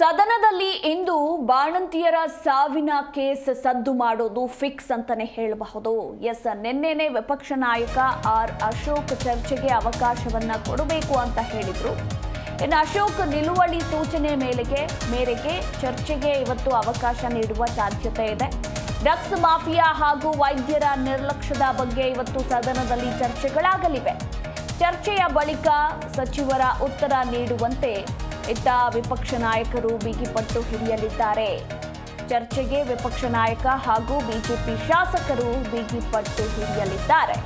ಸದನದಲ್ಲಿ ಇಂದು ಬಾಣಂತಿಯರ ಸಾವಿನ ಕೇಸ್ ಸದ್ದು ಮಾಡೋದು ಫಿಕ್ಸ್ ಅಂತಾನೆ ಹೇಳಬಹುದು. ಎಸ್, ನಿನ್ನೆನೆ ವಿಪಕ್ಷ ನಾಯಕ ಆರ್ ಅಶೋಕ್ ಚರ್ಚೆಗೆ ಅವಕಾಶವನ್ನ ಕೊಡಬೇಕು ಅಂತ ಹೇಳಿದ್ರು. ಇನ್ನು ಅಶೋಕ್ ನಿಲುವಳಿ ಸೂಚನೆ ಮೇಲೆಗೆ, ಮೇರೆಗೆ ಚರ್ಚೆಗೆ ಇವತ್ತು ಅವಕಾಶ ನೀಡುವ ಸಾಧ್ಯತೆ ಇದೆ. ಡ್ರಗ್ಸ್ ಮಾಫಿಯಾ ಹಾಗೂ ವೈದ್ಯರ ನಿರ್ಲಕ್ಷ್ಯದ ಬಗ್ಗೆ ಇವತ್ತು ಸದನದಲ್ಲಿ ಚರ್ಚೆಗಳಾಗಲಿವೆ. ಚರ್ಚೆಯ ಬಳಿಕ ಸಚಿವರ ಉತ್ತರ ನೀಡುವಂತೆ ಇತ್ತ ವಿಪಕ್ಷ ನಾಯಕರು ಬಿಗಿಪಟ್ಟು ಹಿಡಿಯಲಿದ್ದಾರೆ. ಚರ್ಚೆಗೆ ವಿಪಕ್ಷ ನಾಯಕ ಹಾಗೂ ಬಿಜೆಪಿ ಶಾಸಕರು ಬಿಗಿಪಟ್ಟು ಹಿಡಿಯಲಿದ್ದಾರೆ.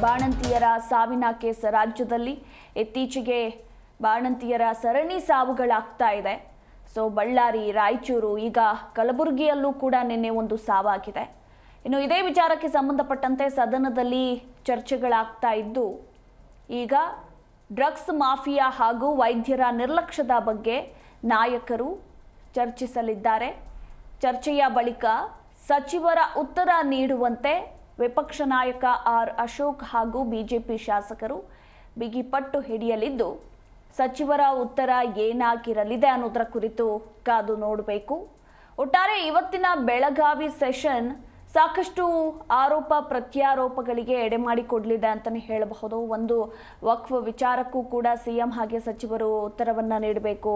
ಬಾಣಂತಿಯರ ಸಾವಿನ ಕೇಸ್ ರಾಜ್ಯದಲ್ಲಿ ಇತ್ತೀಚೆಗೆ ಬಾಣಂತಿಯರ ಸರಣಿ ಸಾವುಗಳಾಗ್ತಾ ಇದೆ. ಸೊ, ಬಳ್ಳಾರಿ, ರಾಯಚೂರು, ಈಗ ಕಲಬುರಗಿಯಲ್ಲೂ ಕೂಡ ನಿನ್ನೆ ಒಂದು ಸಾವಾಗಿದೆ. ಇನ್ನು ಇದೇ ವಿಚಾರಕ್ಕೆ ಸಂಬಂಧಪಟ್ಟಂತೆ ಸದನದಲ್ಲಿ ಚರ್ಚೆಗಳಾಗ್ತಾ ಇದ್ದು, ಈಗ ಡ್ರಗ್ಸ್ ಮಾಫಿಯಾ ಹಾಗೂ ವೈದ್ಯರ ನಿರ್ಲಕ್ಷ್ಯದ ಬಗ್ಗೆ ನಾಯಕರು ಚರ್ಚಿಸಲಿದ್ದಾರೆ. ಚರ್ಚೆಯ ಬಳಿಕ ಸಚಿವರ ಉತ್ತರ ನೀಡುವಂತೆ ವಿಪಕ್ಷ ನಾಯಕ ಆರ್ ಅಶೋಕ್ ಹಾಗೂ ಬಿಜೆಪಿ ಶಾಸಕರು ಬಿಗಿಪಟ್ಟು ಹಿಡಿಯಲಿದ್ದು, ಸಚಿವರ ಉತ್ತರ ಏನಾಗಿರಲಿದೆ ಅನ್ನೋದರ ಕುರಿತು ಕಾದು ನೋಡಬೇಕು. ಒಟ್ಟಾರೆ ಇವತ್ತಿನ ಬೆಳಗಾವಿ ಸೆಷನ್ ಸಾಕಷ್ಟು ಆರೋಪ, ಪ್ರತ್ಯಾರೋಪಗಳಿಗೆ ಎಡೆಮಾಡಿಕೊಡ್ಲಿದೆ ಅಂತಲೇ ಹೇಳಬಹುದು. ಒಂದು ವಕ್ಫ್ ವಿಚಾರಕ್ಕೂ ಕೂಡ ಸಿಎಂ ಹಾಗೆ ಸಚಿವರು ಉತ್ತರವನ್ನು ನೀಡಬೇಕು.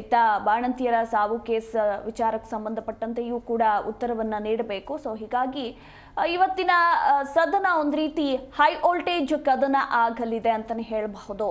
ಇತ್ತ ಬಾಣಂತಿಯರ ಸಾವು ಕೇಸ್ ವಿಚಾರಕ್ಕೆ ಸಂಬಂಧಪಟ್ಟಂತೆಯೂ ಕೂಡ ಉತ್ತರವನ್ನು ನೀಡಬೇಕು. ಸೊ ಹೀಗಾಗಿ ಇವತ್ತಿನ ಸದನ ಒಂದು ರೀತಿ ಹೈ ವೋಲ್ಟೇಜ್ ಕದನ ಆಗಲಿದೆ ಅಂತಲೇ ಹೇಳಬಹುದು.